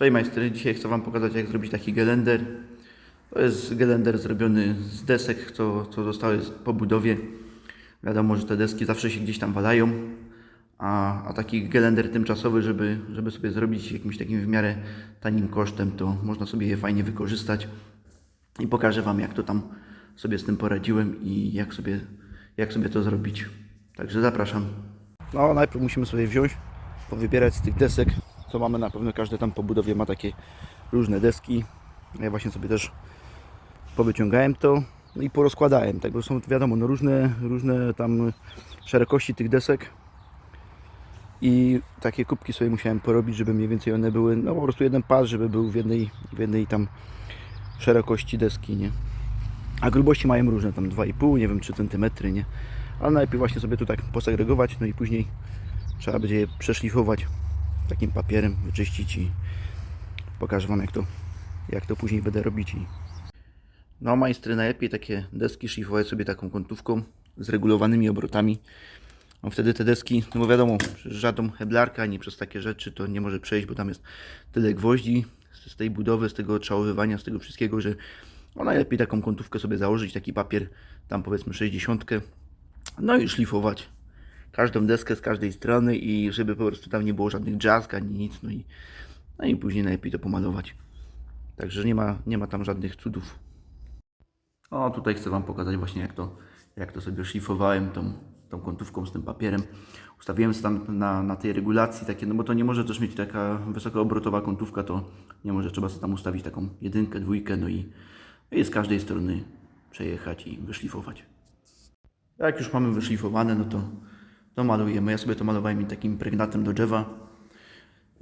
Cześć majstry, dzisiaj chcę Wam pokazać jak zrobić taki gelender. To jest gelender zrobiony z desek, co, co zostały po budowie. Wiadomo, że te deski zawsze się gdzieś tam walają, a, a taki gelender tymczasowy, żeby, żeby sobie zrobić jakimś takim w miarę tanim kosztem, to można sobie je fajnie wykorzystać. I pokażę Wam jak to tam sobie z tym poradziłem i jak sobie, jak sobie to zrobić. Także zapraszam. No, najpierw musimy sobie wziąć, powybierać z tych desek, co mamy na pewno. Każdy tam po budowie ma takie różne deski. Ja właśnie sobie też powyciągałem to no i porozkładałem. Tak, bo są wiadomo, no różne, różne tam szerokości tych desek. I takie kubki sobie musiałem porobić, żeby mniej więcej one były, no po prostu jeden pas, żeby był w jednej, w jednej tam szerokości deski, nie? A grubości mają różne, tam 2,5, nie wiem, 3 cm, nie? Ale najpierw właśnie sobie tu tak posegregować, no i później trzeba będzie je przeszlifować takim papierem, wyczyścić i pokażę Wam jak to, jak to później będę robić. No majstry najlepiej takie deski szlifować sobie taką kątówką z regulowanymi obrotami. No wtedy te deski, no bo wiadomo, żadną heblarkę ani przez takie rzeczy to nie może przejść, bo tam jest tyle gwoździ z tej budowy, z tego odczałowywania, z tego wszystkiego, że no najlepiej taką kątówkę sobie założyć, taki papier, tam powiedzmy 60, no i szlifować każdą deskę z każdej strony i żeby po prostu tam nie było żadnych drzazg ani nic, no i, no i później najlepiej to pomalować. Także nie ma, nie ma tam żadnych cudów. O, tutaj chcę Wam pokazać właśnie jak to, jak to sobie szlifowałem tą, tą kątówką z tym papierem. Ustawiłem tam na, na tej regulacji takie, no bo to nie może też mieć taka wysokoobrotowa kątówka, to nie może, trzeba sobie tam ustawić taką jedynkę, dwójkę, no i, no i z każdej strony przejechać i wyszlifować. Jak już mamy wyszlifowane, no to, to malujemy. Ja sobie to malowałem takim pregnatem do drzewa.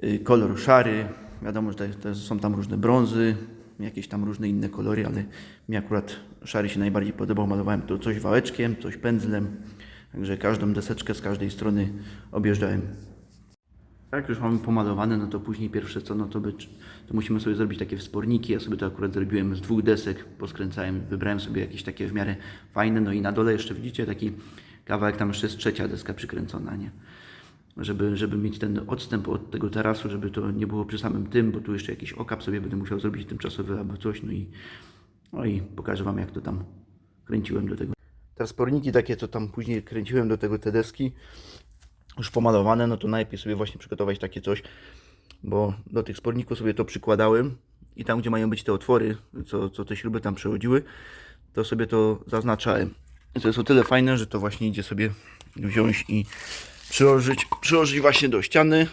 Y, Kolor szary. Wiadomo, że są tam różne brązy, jakieś tam różne inne kolory, ale mi akurat szary się najbardziej podobał. Malowałem to coś wałeczkiem, coś pędzlem. Także każdą deseczkę z każdej strony objeżdżałem. Jak już mamy pomalowane, no to później pierwsze co, no to, by, to musimy sobie zrobić takie wsporniki. Ja sobie to akurat zrobiłem z dwóch desek, poskręcałem, wybrałem sobie jakieś takie w miarę fajne, no i na dole jeszcze widzicie taki kawałek, tam jeszcze jest trzecia deska przykręcona, nie? Żeby, żeby mieć ten odstęp od tego tarasu, żeby to nie było przy samym tym, bo tu jeszcze jakiś okap sobie będę musiał zrobić tymczasowy albo coś, no i, no i pokażę Wam jak to tam kręciłem do tego. Te sporniki takie, co tam później kręciłem do tego te deski, już pomalowane, no to najlepiej sobie właśnie przygotować takie coś, bo do tych sporników sobie to przykładałem i tam, gdzie mają być te otwory, co, co te śruby tam przechodziły, to sobie to zaznaczałem. To jest o tyle fajne, że to właśnie idzie sobie wziąć i przyłożyć, przyłożyć właśnie do ściany,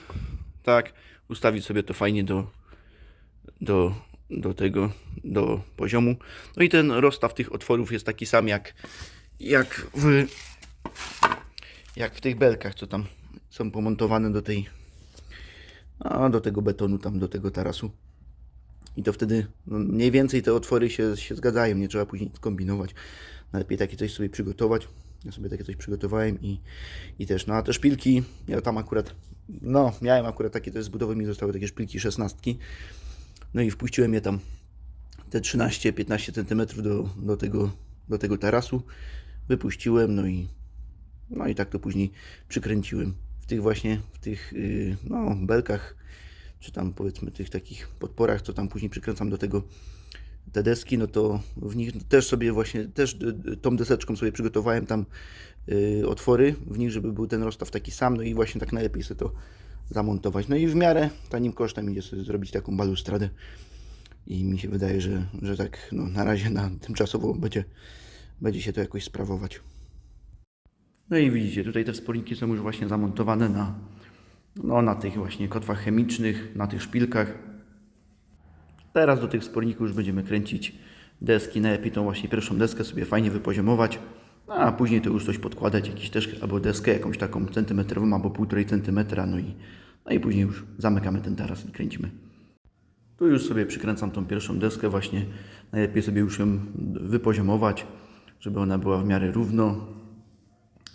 tak, ustawić sobie to fajnie do, do, do tego, do poziomu. No i ten rozstaw tych otworów jest taki sam jak, jak w jak w tych belkach, co tam są pomontowane do tej, a, do tego betonu, tam do tego tarasu. I to wtedy no, mniej więcej te otwory się, się zgadzają, nie trzeba później kombinować. Najlepiej takie coś sobie przygotować. Ja sobie takie coś przygotowałem i, i też, no a te szpilki, ja tam akurat, no miałem akurat takie też z mi zostały takie szpilki szesnastki. No i wpuściłem je tam te 13-15 cm do, do, tego, do tego tarasu. Wypuściłem, no i no i tak to później przykręciłem. W tych właśnie, w tych yy, no, belkach, czy tam powiedzmy tych takich podporach, co tam później przykręcam do tego te deski, no to w nich też sobie właśnie, też y, y, tą deseczką sobie przygotowałem tam yy, otwory w nich, żeby był ten rozstaw taki sam, no i właśnie tak najlepiej sobie to zamontować. No i w miarę tanim kosztem idzie sobie zrobić taką balustradę i mi się wydaje, że, że tak no, na razie na tymczasowo będzie, będzie się to jakoś sprawować. No i widzicie, tutaj te wspólniki są już właśnie zamontowane na, no, na tych właśnie kotwach chemicznych, na tych szpilkach. Teraz do tych sporników już będziemy kręcić deski. Najlepiej tą właśnie pierwszą deskę sobie fajnie wypoziomować, no, a później to już coś podkładać, jakiś też albo deskę jakąś taką centymetrową albo półtorej centymetra, no i, no i później już zamykamy ten taras i kręcimy. Tu już sobie przykręcam tą pierwszą deskę właśnie. Najlepiej sobie już ją wypoziomować, żeby ona była w miarę równo,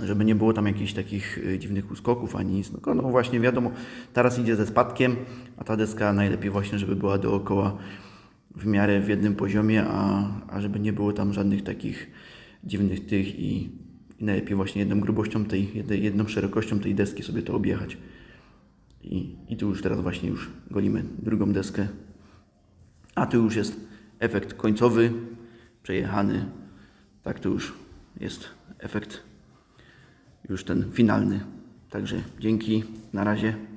żeby nie było tam jakichś takich y, dziwnych uskoków ani nic. No, no właśnie wiadomo, teraz idzie ze spadkiem, a ta deska najlepiej właśnie, żeby była dookoła w miarę w jednym poziomie, a, a żeby nie było tam żadnych takich dziwnych tych i, i najlepiej właśnie jedną grubością tej, jedną szerokością tej deski sobie to objechać. I, I tu już teraz właśnie już golimy drugą deskę. A tu już jest efekt końcowy, przejechany. Tak, tu już jest efekt już ten finalny. Także dzięki, na razie.